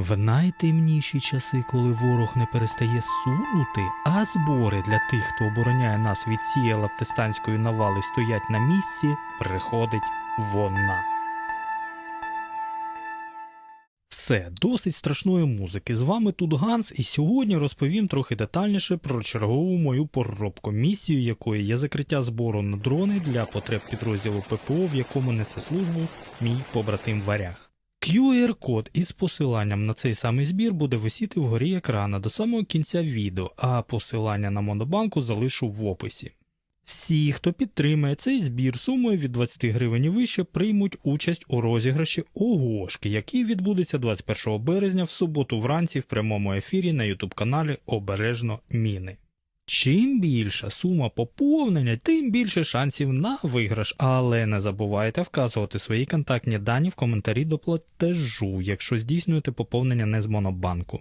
В найтемніші часи, коли ворог не перестає сунути, а збори для тих, хто обороняє нас від цієї лаптистанської навали, стоять на місці, приходить вона. Все, досить страшної музики. З вами тут Ганс, і сьогодні розповім трохи детальніше про чергову мою поробку, місію якої є закриття збору на дрони для потреб підрозділу ППО, в якому несе службу мій побратим Варяг. QR-код із посиланням на цей самий збір буде висіти вгорі екрана до самого кінця відео, а посилання на монобанку залишу в описі. Всі, хто підтримає цей збір сумою від 20 гривень і вище, приймуть участь у розіграші ОГОшки, який відбудеться 21 березня в суботу вранці в прямому ефірі на ютуб каналі Обережно Міни. Чим більша сума поповнення, тим більше шансів на виграш, але не забувайте вказувати свої контактні дані в коментарі до платежу, якщо здійснюєте поповнення не з монобанку.